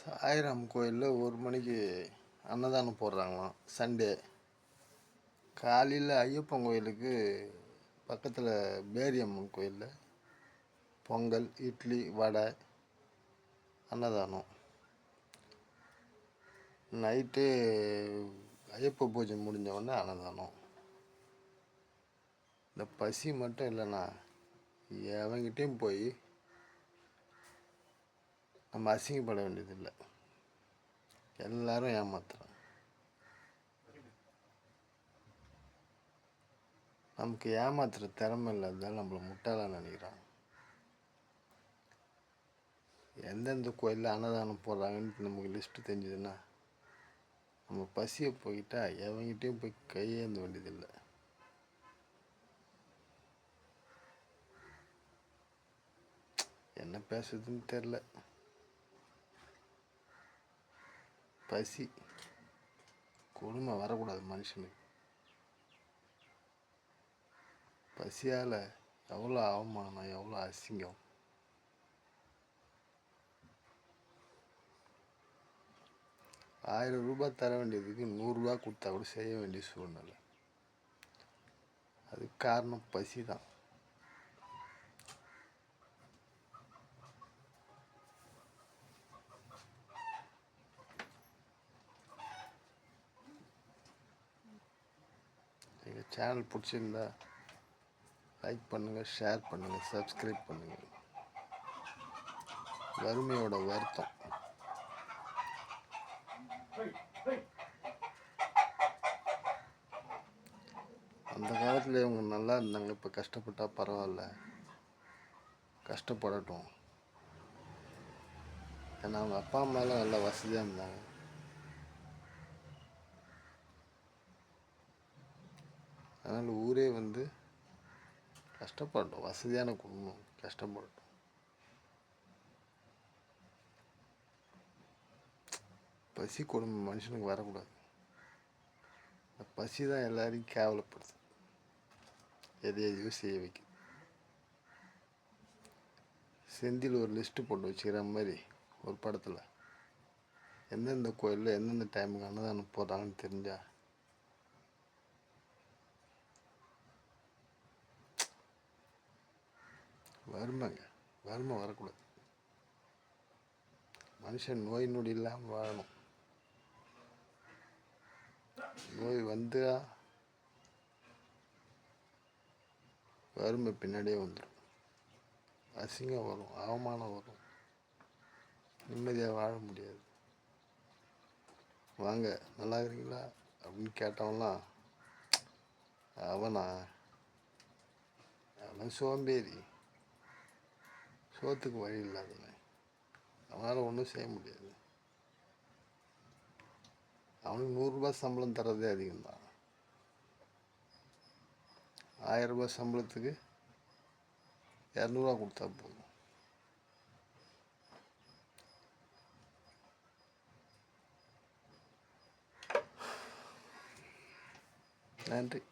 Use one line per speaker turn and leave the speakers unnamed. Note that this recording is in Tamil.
சாய்ராம் கோயிலில் ஒரு மணிக்கு அன்னதானம் போடுறாங்களாம். சண்டே காலையில் ஐயப்பன் கோயிலுக்கு பக்கத்தில் பேரியம்மன் கோயிலில் பொங்கல் இட்லி வடை அன்னதானம். நைட்டு ஐயப்ப பூஜை முடிஞ்ச உடனே அன்னதானம். இந்த பசி மட்டும் இல்லைண்ணா. எவங்கிட்டையும் போய் நம்ம அசிங்கப்பட வேண்டியதில்லை. எல்லாரும் ஏமாத்துறோம். நமக்கு ஏமாத்துற திறமை இல்லாததால் நம்மளை முட்டாளாக நினைக்கிறான் எந்தெந்த கோயிலில் அன்னதானம் போடுறாங்கன்னு நமக்கு லிஸ்ட்டு தெரிஞ்சதுன்னா நம்ம பசியை போய்கிட்டா எவங்கிட்டையும் போய் கையேந்த வேண்டியதில்லை. என்ன பேசுறதுன்னு தெரில. பசி. கொடுமை வரக்கூடாது மனுஷனுக்கு பசியால் எவ்வளோ அவமானம் எவ்வளோ அசிங்கம். ஆயிரம் ரூபாய் தர வேண்டியதுக்கு நூறுரூவா கொடுத்தா கூட செய்ய வேண்டிய சூழ்நிலை. அதுக்கு காரணம் பசி தான் சேனல் பிடிச்சிருந்தா லைக் பண்ணுங்கள் ஷேர் பண்ணுங்கள் சப்ஸ்கிரைப் பண்ணுங்கள் வறுமையோட வருத்தம். அந்த காலத்தில் இவங்க நல்லா இருந்தாங்க இப்போ கஷ்டப்பட்டால் பரவாயில்ல. கஷ்டப்படட்டும். ஏன்னா அவங்க அப்பா அம்மாலாம் நல்லா வசதியாக இருந்தாங்க. அதனால் ஊரே வந்து கஷ்டப்படட்டும் வசதியான குடும்பம் கஷ்டப்படட்டும். பசி குடும்பம் மனுஷனுக்கு வரக்கூடாது. இந்த பசி தான் எல்லாரையும் கேவலப்படுது எதையோ செய்ய வைக்கும் செந்தில் ஒரு லிஸ்ட்டு போட்டு வச்சுக்கிற மாதிரி ஒரு படத்தில் எந்தெந்த கோயிலில் எந்தெந்த டைமுக்கு அன்னதானம் போடுறாங்கன்னு தெரிஞ்சால் வறுமைங்க. வறுமை வரக்கூடாது. மனுஷன் நோய் நொடி இல்லாமல் வாழணும். நோய் வந்தா வறுமை பின்னாடியே வந்துடும் அசிங்கம் வரும் அவமானம் வரும். நிம்மதியாக வாழ முடியாது. வாங்க நல்லா இருக்கிறீங்களா அப்படின்னு கேட்டவன்லாம் அவனா? அவன் சோம்பேறி. சோத்துக்கு வழி இல்லாதவன். அவனால் ஒன்றும் செய்ய முடியாது. அவனுக்கு நூறுரூபா சம்பளம் தரதே அதிகம்தான். ஆயிரரூபா சம்பளத்துக்கு இரநூறுவா கொடுத்தா போதும். நன்றி.